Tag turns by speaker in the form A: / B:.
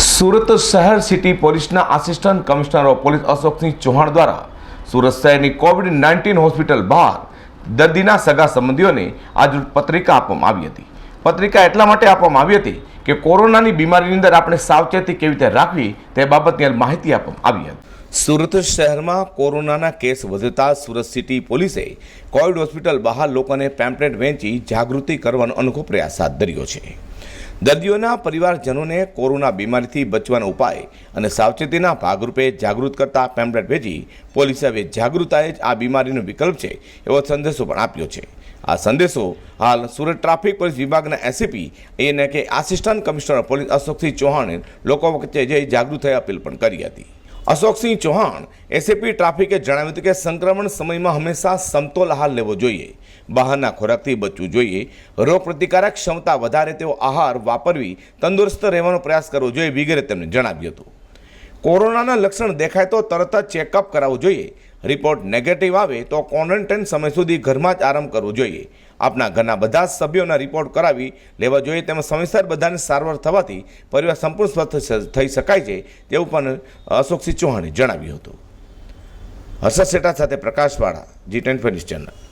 A: સુરત શહેર સિટી પોલીસના assistant commissioner of police Ashoksinh Chauhan દ્વારા સુરત શહેરની કોવિડ નાઇન્ટીન હોસ્પિટલ બહાર દર્દીના સગા સંબંધીઓને આજ પત્રિકા આપવામાં આવી હતી. પત્રિકા એટલા માટે આપવામાં આવી હતી કે કોરોનાની બીમારીની અંદર આપણે સાવચેતી કેવી રીતે રાખવી તે બાબતની માહિતી આપવામાં આવી હતી. સુરત શહેરમાં કોરોનાના કેસ વધતા સુરત સિટી પોલીસે કોવિડ હોસ્પિટલ બહાર લોકોને પેમ્પલેટ વેચી જાગૃતિ કરવાનો અનોખો પ્રયાસ હાથ ધર્યો છે. દર્દીઓના પરિવારજનોને કોરોના બીમારીથી બચવાનો ઉપાય અને સાવચેતીના ભાગરૂપે જાગૃત કરતા પેમ્પલેટ વેચી પોલીસે હવે જાગૃતતાએ જ આ બીમારીનો વિકલ્પ છે એવો સંદેશો પણ આપ્યો છે. આ સંદેશો હાલ સુરત ટ્રાફિક પોલીસ વિભાગના એસીપી એને કે આસિસ્ટન્ટ કમિશનર પોલીસ અશોકસિંહ ચૌહાણે લોકો વચ્ચે જઈ જાગૃત થઈ અપીલ પણ કરી હતી. અશોકસિંહ ચૌહાણ એસએપી ટ્રાફિકે જણાવ્યું હતું કે સંક્રમણ સમયમાં હંમેશા સમતોલ આહાર લેવો જોઈએ. બહારના ખોરાકથી બચવું જોઈએ. રોગ પ્રતિકારક ક્ષમતા વધારે તેવો આહાર વાપરવી, તંદુરસ્ત રહેવાનો પ્રયાસ કરવો જોઈએ વગેરે તેમણે જણાવ્યું હતું. કોરોનાના લક્ષણ દેખાય તો તરત જ ચેકઅપ કરાવવું જોઈએ. રિપોર્ટ નેગેટિવ આવે તો ક્વોરન્ટાઇન સમય સુધી ઘરમાં જ આરામ કરવો જોઈએ. આપના ઘરના બધા જ સભ્યોના રિપોર્ટ કરાવી લેવા જોઈએ તેમજ સમયસર બધાને સારવાર થવાથી પરિવાર સંપૂર્ણ સ્વસ્થ થઈ શકાય છે તેવું પણ અશોકસિંહ ચૌહાણે જણાવ્યું હતું. હર્ષદ શેઠા સાથે પ્રકાશવાળા જી ટેન ન્યૂઝ ચેનલ.